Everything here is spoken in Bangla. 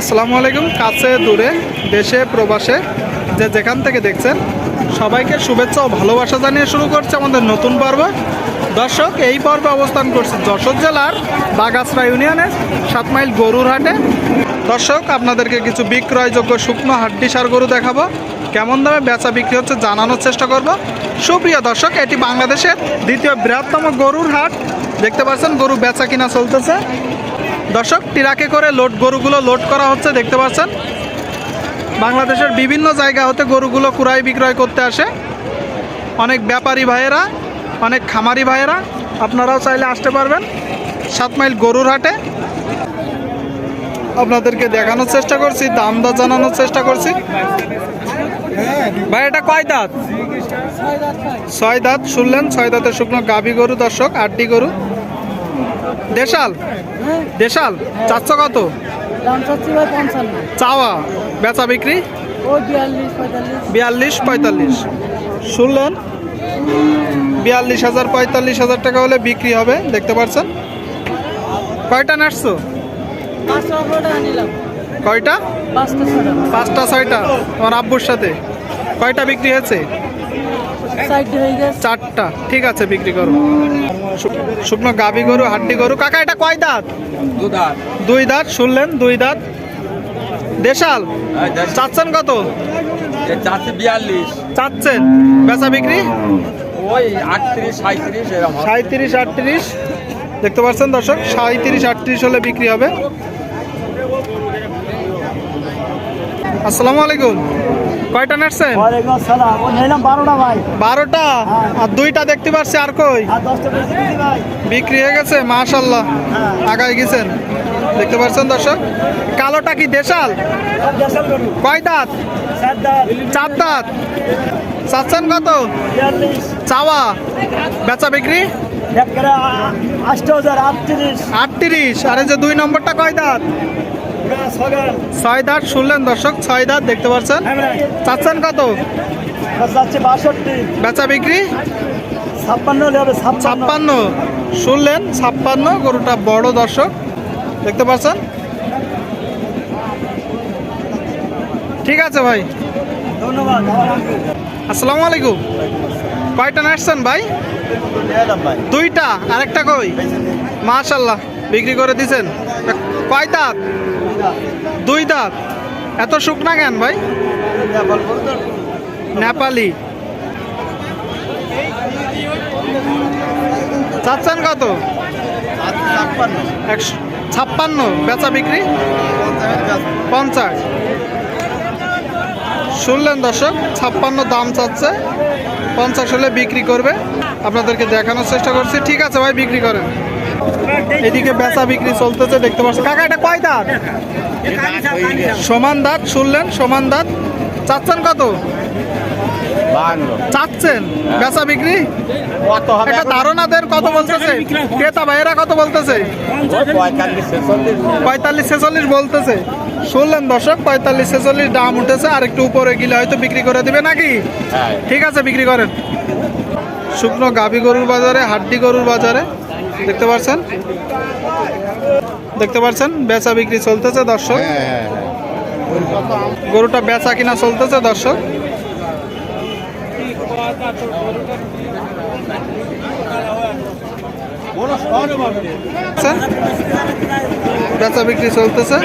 আসসালামু আলাইকুম, কাছে, দূরে, দেশে, প্রবাসে, যে যেখান থেকে দেখছেন, সবাইকে শুভেচ্ছা ও ভালোবাসা জানিয়ে শুরু করছে আমাদের নতুন পর্ব। দর্শক, এই পর্বে অবস্থান করছে যশোর জেলার বাগাসরা ইউনিয়নের সাত মাইল গরুর হাটে। দর্শক, আপনাদেরকে কিছু বিক্রয়যোগ্য শুকনো হাড্ডি সার গরু দেখাবো। কেমন দামে বেচা বিক্রি হচ্ছে জানানোর চেষ্টা করব। সুপ্রিয় দর্শক, এটি বাংলাদেশের দ্বিতীয় বৃহত্তম গরুর হাট। দেখতে পাচ্ছেন, গরু বেচা কিনা চলতেছে। দর্শক, ট্রাকে করে লোড, গরুগুলো লোড করা হচ্ছে, দেখতে পাচ্ছেন। বাংলাদেশের বিভিন্ন জায়গা হতে গরুগুলো কুড়াই বিক্রয় করতে আসে। অনেক ব্যাপারী ভাইয়েরা, অনেক খামারি ভাইয়েরা, আপনারাও চাইলে আসতে পারবেন সাত মাইল গরুর হাটে। আপনাদেরকে দেখানোর চেষ্টা করছি, দাম দর জানানোর চেষ্টা করছি। ভাই, এটা কয় দাঁত, ছয় দাঁত শুনলেন, ছয় দাঁতের শুকনো গাভী গরু, দর্শক, আটটি গরু। দেশাল? দেশাল চারশো কত? চাওয়া বেচা বিক্রি? বিয়াল্লিশ পঁয়তাল্লিশ। শুনলেন? বিয়াল্লিশ হাজার পঁয়তাল্লিশ হাজার টাকা হলে বিক্রি হবে দেখতে পাচ্ছেন কয়টা নিলাম কয়টা? পাঁচটা ছয়টা। তোমার আব্বুর সাথে। কয়টা বিক্রি হয়েছে? হয়ে চারটা। ঠিক আছে বিক্রি করো। শুকনো গাভী গরু হাড্ডি গরু। কাকা এটা কয় দাঁত? দুই দাঁত শুনলেন? দুই দাঁত? দেশাল? চাচ্ছেন কত? বিয়াল্লিশ। চাচ্ছেন? বেচা বিক্রি? সাঁত্রিশ আটত্রিশ দেখতে পাচ্ছেন দর্শক সাঁত্রিশ আটত্রিশ হলে বিক্রি হবে। আসসালামু আলাইকুম। কয়টা নাটছেন বারোটা আর দুইটা দেখতে পাচ্ছি আর কই? বিক্রি হয়ে গেছে মাশাল্লাহ আগায় গেছেন। দেখতে পাচ্ছেন দর্শক? কালোটা কি দেশাল? কয় দাঁত? চার দাঁত। চাচ্ছেন কত? চাওয়া। বেচা বিক্রি? আটত্রিশ। আটত্রিশ। আর এই যে দুই নম্বরটা কয় দাঁত? ছয় দাঁত শুনলেন দর্শক ছয় দাঁত দেখতে পাচ্ছেন। চাচ্ছেন কত? বেচা বিক্রি? ছাপ্পান্ন। শুনলেন, ছাপ্পান্ন, গরুটা বড় দর্শক, দেখতে পাচ্ছেন? ঠিক আছে ভাই। ধন্যবাদ আসসালামু আলাইকুম। কয়টা নাচছেন ভাই? দুইটা, আরেকটা কই? মাশাল্লাহ বিক্রি করে দিছেন। কয় দাঁত? দুই দাঁত। এত শুকনা কেন ভাই? নেপালি। চাচ্ছেন কত? ছাপ্পান্ন। বেচা বিক্রি? পঞ্চাশ। শুনলেন দর্শক, ছাপ্পান্ন দাম চাচ্ছে। পঞ্চাশ হলে বিক্রি করবে। আপনাদেরকে দেখানোর চেষ্টা করছি। ঠিক আছে ভাই, বিক্রি করেন। এদিকে বেচা বিক্রি চলতেছে দেখতে পাচ্ছেন। কাকা এটা কয় দাঁত? সমান দাঁত শুনলেন? সমান দাঁত। চাচ্ছেন কত? চাচ্ছেন? বেচা বিক্রি? কত হবে একটা ধারণা দেন কত বলতেছে। ক্রেতা ভাইয়েরা কত বলতেছে? পঁয়তাল্লিশ ছেচল্লিশ বলতেছে। শুনলেন দর্শক পঁয়তাল্লিশ ছেচল্লিশ দাম উঠেছে আর একটু উপরে গেলে হয়তো বিক্রি করে দিবে নাকি? হ্যাঁ। ঠিক আছে বিক্রি করেন। শুকনো গাভী গরুর বাজারে হাড্ডি গরুর বাজারে দেখতে পাচ্ছেন দেখতে পাচ্ছেন বেচা বিক্রি চলতেছে দর্শক। গরুটা বেচা কিনা চলতেছে দর্শক। আচ্ছা, বেচা বিক্রি চলতেছে।